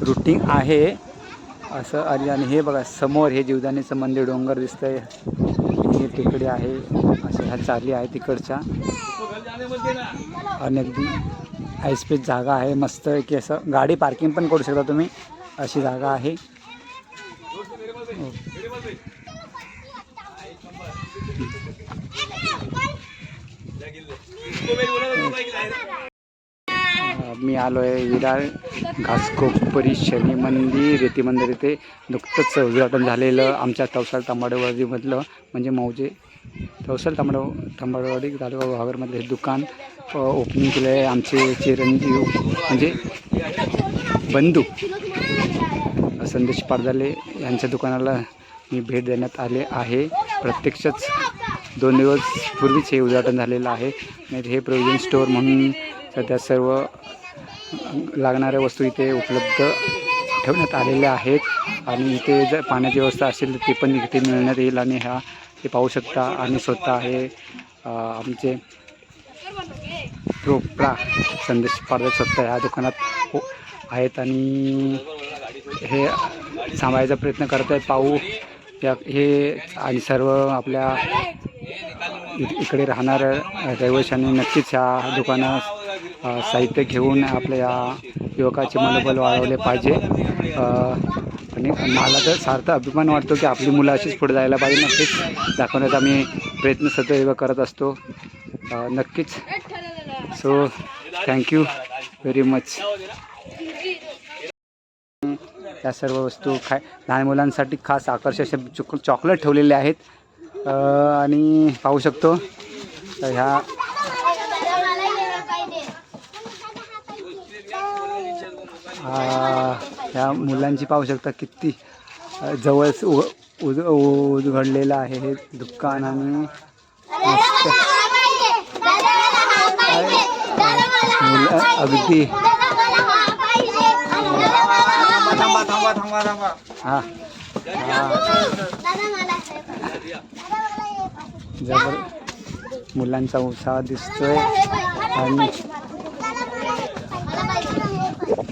Routine आहे. असं आणि आणि हे बघा समोर हे जीवदानीचं मंदिर डोंगर दिसतंय. हे तिकडे आहे. असं ह्या चाली आहे तिकडच्या. आणि अगदी ऐसपेस जागा आहे. मस्त की असं गाडी पार्किंग पण करू शकता तुम्ही. अशी जागा आहे. मी आलो आहे विरार घासकोपरी शनी मंदिर रेती मंदिर इथे. नुकतंच उद्घाटन झालेलं आमच्या तवसाल तांबाडेवाडीमधलं म्हणजे मौजे तवसाल तांबाड तांबाडवाडी तालुका भागरमधलं हे दुकान ओपनिंग केलं आहे आमचे चिरंजीव म्हणजे बंधू. संदेश पारदाले यांच्या दुकानाला मी भेट देण्यात आले आहे. प्रत्यक्षच दोन दिवस पूर्वीच हे उद्घाटन झालेलं आहे. हे प्रोविजन स्टोअर म्हणून सध्या सर्व लागणाऱ्या वस्तू इथे उपलब्ध ठेवण्यात आलेल्या आहेत. आणि इथे जर पाण्याची व्यवस्था असेल तर ती पण इथे मिळण्यात येईल आणि ह्या हे पाहू शकता आणि स्वतः हे आमचे प्रोप्रा संदेश पारदर्शक स्वतः ह्या दुकानात हो, आहेत. आणि हे सांभाळायचा प्रयत्न करत आहेत पाहू या हे आणि सर्व आपल्या इकडे राहणाऱ्या रहिवाशांनी नक्कीच ह्या दुकानात साहित्य घेऊन आपल्या या युवकाचे मनोबल वाढवले पाहिजे. आणि मला तर सार्थ अभिमान वाटतो की आपली मुलं अशीच पुढे जायला पाहिजे. नक्कीच दाखवण्याचा आम्ही प्रयत्न सदैव करत असतो. नक्कीच. सो थँक्यू व्हेरी मच या सर्व वस्तू खाय लहान मुलांसाठी खास आकर्षक असे चॉक चॉकलेट ठेवलेले आहेत. आणि पाहू शकतो. ह्या ह्या मुलांची पाहू शकता किती जवळच उ उजघडलेलं आहे हे दुकान आणि मस्त. अगदी थांबा हा जबर मुलांचा उत्साह दिसतोय आणि